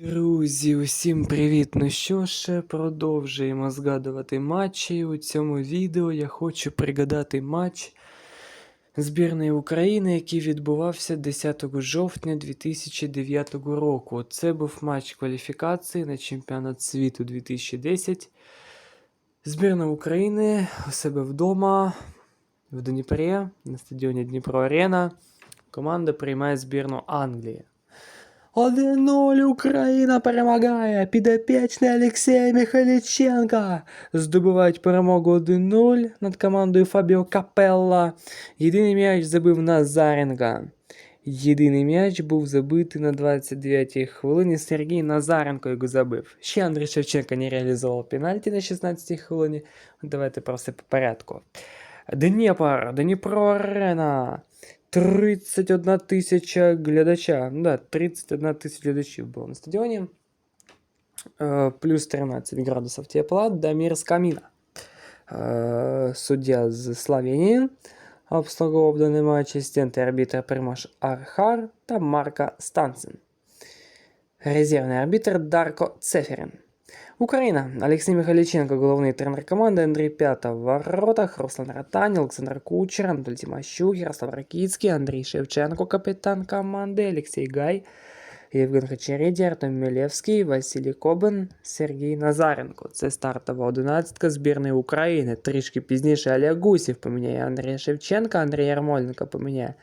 Друзі, усім привіт! Ну що ж, продовжуємо згадувати матчі. У цьому відео я хочу пригадати матч збірної України, який відбувався 10 жовтня 2009 року. Це був матч кваліфікації на чемпіонат світу 2010. Збірна України у себе вдома в Дніпрі на стадіоні Дніпро Арена. Команда приймає збірну Англії. 1-0 Україна перемагає. Підопічний Олексія Михайліченка. Здобувають перемогу 1-0 над командою Фабіо Капелла. Єдиний м'яч забив Назаренка. Єдиний м'яч був забитий на 29-й хвилині. Сергій Назаренко його забив. Ще Андрій Шевченко не реалізував пенальті на 16-й хвилині. Давайте про все по порядку. Дніпр, Дніпро Арена. 31 тисяча глядача. Ну Да, 31 тисяча глядачів було на стадіоні. Е, Плюс 13 градусів тепла. Дамір Скаміна. Е, Суддя з Словенії. Обслуговував даний матч асистент і арбітр Примаш Архар та Марка Станцин. Резервний арбітр Дарко Цеферін. Україна. Олексій Михайліченко, головний тренер команди, Андрій П'ята в воротах, Руслан Ратань, Олександр Кучер, Анатолій Тимощук, Ярослав Ракіцький, Андрій Шевченко, капітан команди, Олексій Гай, Євген Хачереді, Артем Мілєвський, Василій Кобин, Сергій Назаренко. Це стартова одинадцятка збірної України. Трішки пізніше Олег Гусів поміняє Андрія Шевченка, Андрій Ярмоленко поміняє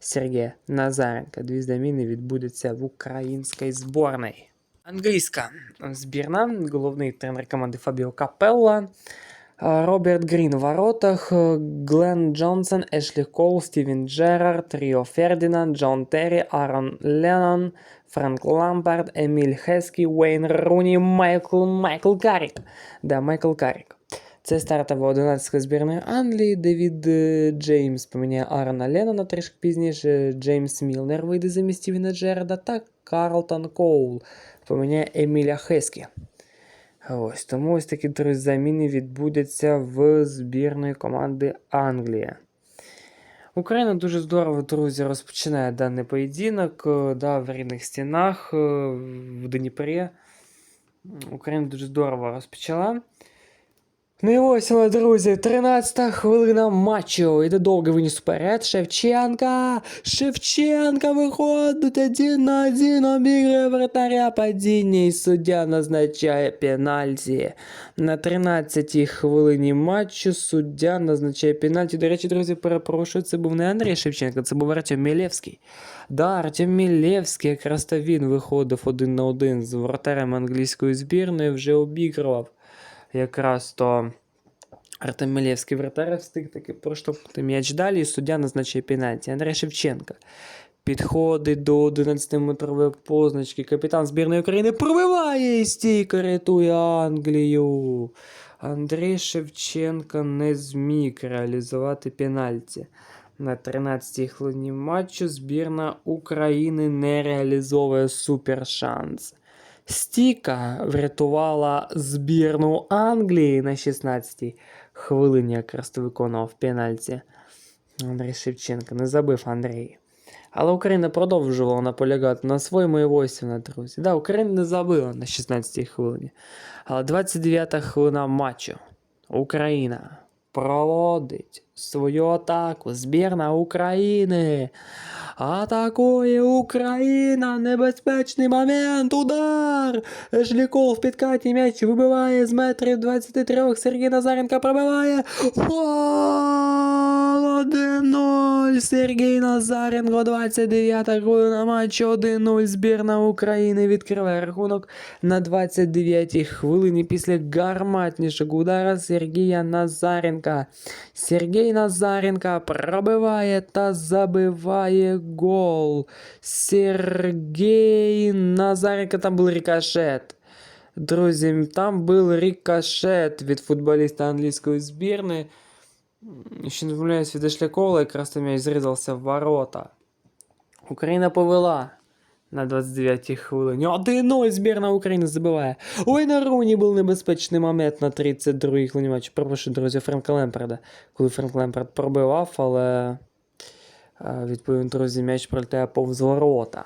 Сергія Назаренка. Дві заміни відбудуться в українській зборній. Англійська збірна, головний тренер команди Фабіо Капелла, Роберт Грін у воротах, Глен Джонсон, Ешлі Кол, Стівен Джерард, Ріо Фердінанд, Джон Террі, Аарон Леннон, Френк Лампард, Еміль Хескі, Уейн Руні, Майкл Майкл Карік. Да, Майкл Карік. Це стартова 11 збірної Англії. Девід е, Джеймс поміняє Аарона Леннона трішки пізніше. Джеймс Мілнер вийде замість Стівена Джерарда та Карлтон Коул поміняє Еміля Хескі. Ось тому ось такі три заміни відбудуться в збірної команди Англія. Україна дуже здорово, друзі, розпочинає даний поєдинок. е, Да, в рідних стінах е, в Дніпрі. Україна дуже здорово розпочала. Ну і ось, вона, друзі, 13 хвилина матчу. Іде довго виніс вперед. Шевченка. Шевченка виходить один на один. Обігрує вратаря падіння. І суддя назначає пенальті. На 13-й хвилині матчу суддя назначає пенальті. До речі, друзі, перепрошую, це був не Андрій Шевченко, це був Артем Мілєвський. Да, Артем Мілєвський, якраз то він виходив один на один з вратарем англійської збірної, вже обігрував якраз то Артем Мілєвський вратар встиг таки проштовхнути м'яч далі, і суддя назначає пенальті. Андрій Шевченка підходить до 11-метрової позначки. Капітан збірної України пробиває і стійко рятує Англію. Андрій Шевченко не зміг реалізувати пенальті. На 13-й хвилині матчу збірна України не реалізовує супершанс. Стіка врятувала збірну Англії на 16-й хвилині, якраз виконував пенальті. Андрій Шевченко не забив Андрій. Але Україна продовжувала наполягати на своєму і ось вона, друзі. Да, Україна не забила на 16-й хвилині. Але 29-та хвилина матчу. Україна проводить свою атаку. Збірна України. Атакує Україна! Небезпечний момент! Удар! Шліков в підкаті м'яч вибиває з метрів 23. Сергій Назаренко пробиває. Гол! 1-0! Сергій Назаренко, 29 хвилина матчу 1-0. Збірна України відкриває рахунок на 29-й хвилині після гарматнішого удара Сергія Назаренка. Сергій Назаренко пробиває та забиває гол. Сергій Назаренко, там був рикошет. Друзі, там був рикошет від футболіста англійської збірної. Ще не помиляюсь, від Ешлякова якраз там я зрізався в ворота. Україна повела на 29-й хвилині. 1-0 збірна України забиває. Ой, на Руні був небезпечний момент на 32-й хвилині матчу. Пропишу, друзі, Френка Лемперда. Коли Френк Лемперд пробивав, але Е, Відповідно, друзі, м'яч пролітає повз ворота.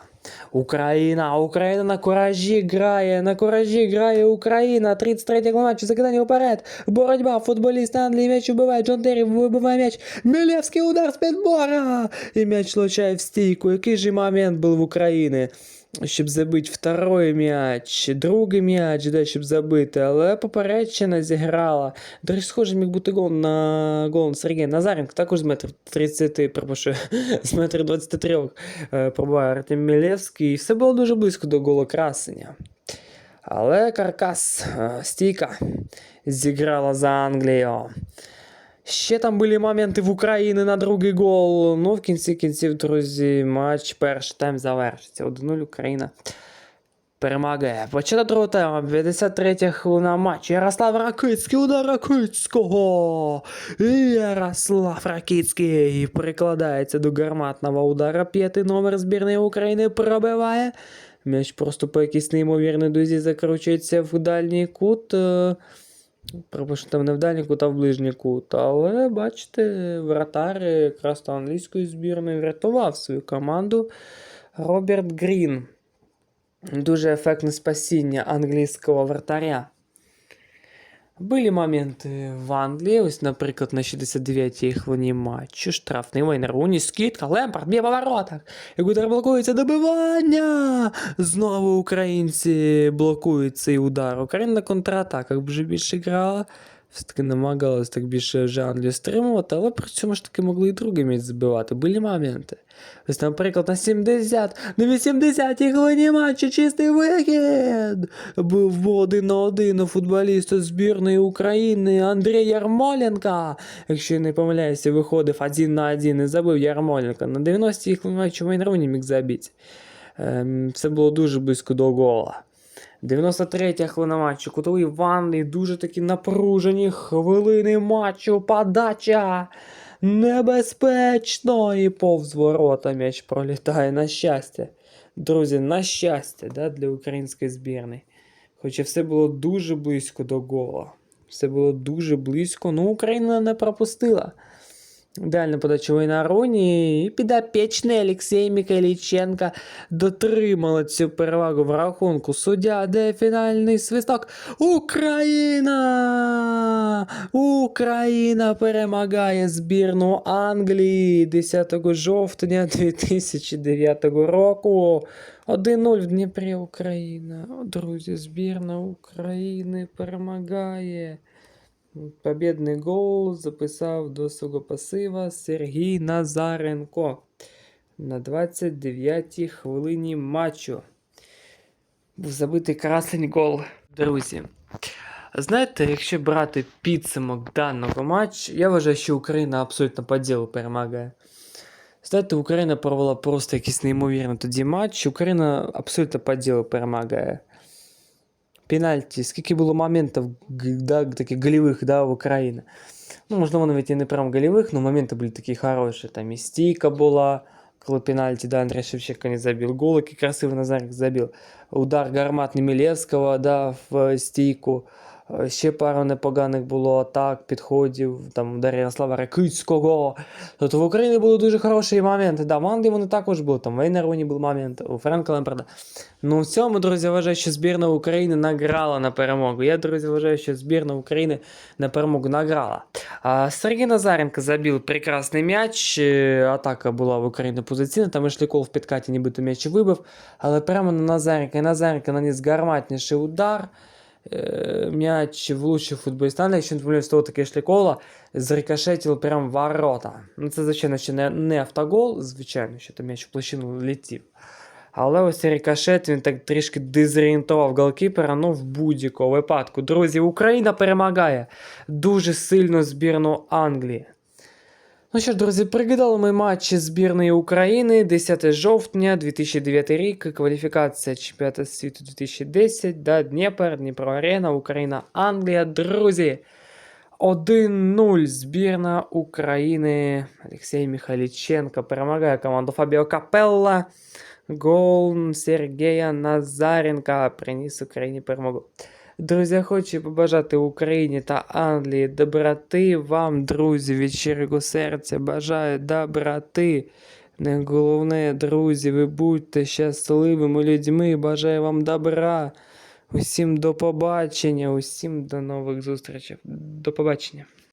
Україна, Україна на куражі грає, на куражі грає Україна. 33 матчу, закидання вперед. Боротьба, футболіст Англії, м'яч убиває, Джон Террі вибиває м'яч. Мілєвський удар з підбора. І м'яч влучає в стійку. Який же момент був в Україні? Щоб забити второй м'яч, другий м'яч, де щоб забити, але попередчина зіграла. До речі, схоже, міг бути гол на гол Сергія Назаренко, також з метр 30, пропишу, з метр 23 е, пробуває Артем Мілєвський. І все було дуже близько до голу красення. Але каркас, е, стійка зіграла за Англію. Ще там були моменти в Україні на другий гол. Ну, в кінці кінців, друзі, матч перший тайм завершиться. 1-0 Україна перемагає. Початок другого тайму, 53 хвилина матчу. Ярослав Ракицький, удар Ракицького. Ярослав Ракицький прикладається до гарматного удара. П'ятий номер збірної України пробиває. М'яч просто по якійсь неймовірній дузі закручується в дальній кут. Е, там не в дальній кут, а в ближній кут. Але бачите, вратар якраз та англійської збірної врятував свою команду Роберт Грін. Дуже ефектне спасіння англійського вратаря. Були моменти в Англії, ось, наприклад, на 69-й хвилині матчу. Штрафний Вейнер Руні, скидка, Лемпард б'є по воротах. І удар блокується добивання. Знову українці блокують цей удар. Україна на контратаках вже більше грала. Все-таки намагалась так більше Англію стримувати, але при цьому ж таки могли і другий м'яч забивати. Були моменти. Ось, наприклад, на 70, на 80-й хвилині матчу чистий вихід. Був один на один у футболіста збірної України Андрій Ярмоленка. Якщо не помиляюся, виходив один на один і забив Ярмоленка. На 90-й хвилині матчу Вейн Руні міг забити. Ем, це було дуже близько до гола. 93 хвилина матчу. Кутовий ванни, дуже такі напружені хвилини матчу. Подача. Небезпечно і повз ворота м'яч пролітає на щастя. Друзі, на щастя да, для української збірної. Хоча все було дуже близько до гола. Все було дуже близько, ну Україна не пропустила. Ідеальна подача на Руні і підопічний Олексій Миколіченка дотримали цю перевагу в рахунку. Суддя, де фінальний свисток. Україна! Україна перемагає збірну Англії 10 жовтня 2009 року. 1-0 в Дніпрі Україна. Друзі, збірна України перемагає. Побідний гол записав до свого пасива Сергій Назаренко на 29-й хвилині матчу. Був забитий красень гол. Друзі. Знаєте, якщо брати підсумок даного матчу, я вважаю, що Україна абсолютно по ділу перемагає. Знаєте, Україна провела просто якийсь неймовірний тоді матч. Україна абсолютно по ділу перемагає. Пенальті, скільки було моментів г- да, таких голевых да, в Україні. Ну, можливо, навіть і не прям голевых, но моменти були такі хороші. Там і стійка була, коли пенальті, да, Андрій Шевченко не забив. Гол, який красивий Назарик забив. Удар гарматний Мілєвського да, в стійку. Е, Ще пару непоганих було атак, підходів, там удар Ярослава Ракицького. Тобто в Україні були дуже хороші моменти. Да, в Англії вони також були, там в Вейнеруні був момент, у Френка Лемперда. Ну, в цьому, друзі, вважаю, що збірна України награла на перемогу. Я, друзі, вважаю, що збірна України на перемогу награла. А Сергій Назаренко забив прекрасний м'яч. е, Атака була в Україні позиційна, там Ішліков в підкаті нібито м'яч вибив, але прямо на Назаренка. І Назаренко наніс гарматніший удар. Е, М'яч влучив футболіста, якщо не помиляюсь, того таки шлікола, зрикошетів прямо в ворота. Ну, це, звичайно, ще не, не автогол, звичайно, що там м'яч в площину летів. Але ось рикошет він так трішки дезорієнтував голкіпера, ну в будь-якому випадку. Друзі, Україна перемагає дуже сильно збірну Англії. Ну що ж, друзі, пригадали ми матчі збірної України 10 жовтня 2009 рік, кваліфікація чемпіонату світу 2010, да, Дніпр, Дніпро Арена, Україна, Англія. Друзі, 1-0 збірна України. Олексій Михайліченко перемагає команду Фабіо Капелла. Гол Сергія Назаренка приніс Україні перемогу. Друзі, хочу побажати Україні та Англії доброти вам, друзі, від щирого серця. Бажаю доброти. Не головне, друзі, ви будьте щасливими людьми. Бажаю вам добра. Усім до побачення, усім до нових зустрічей. До побачення.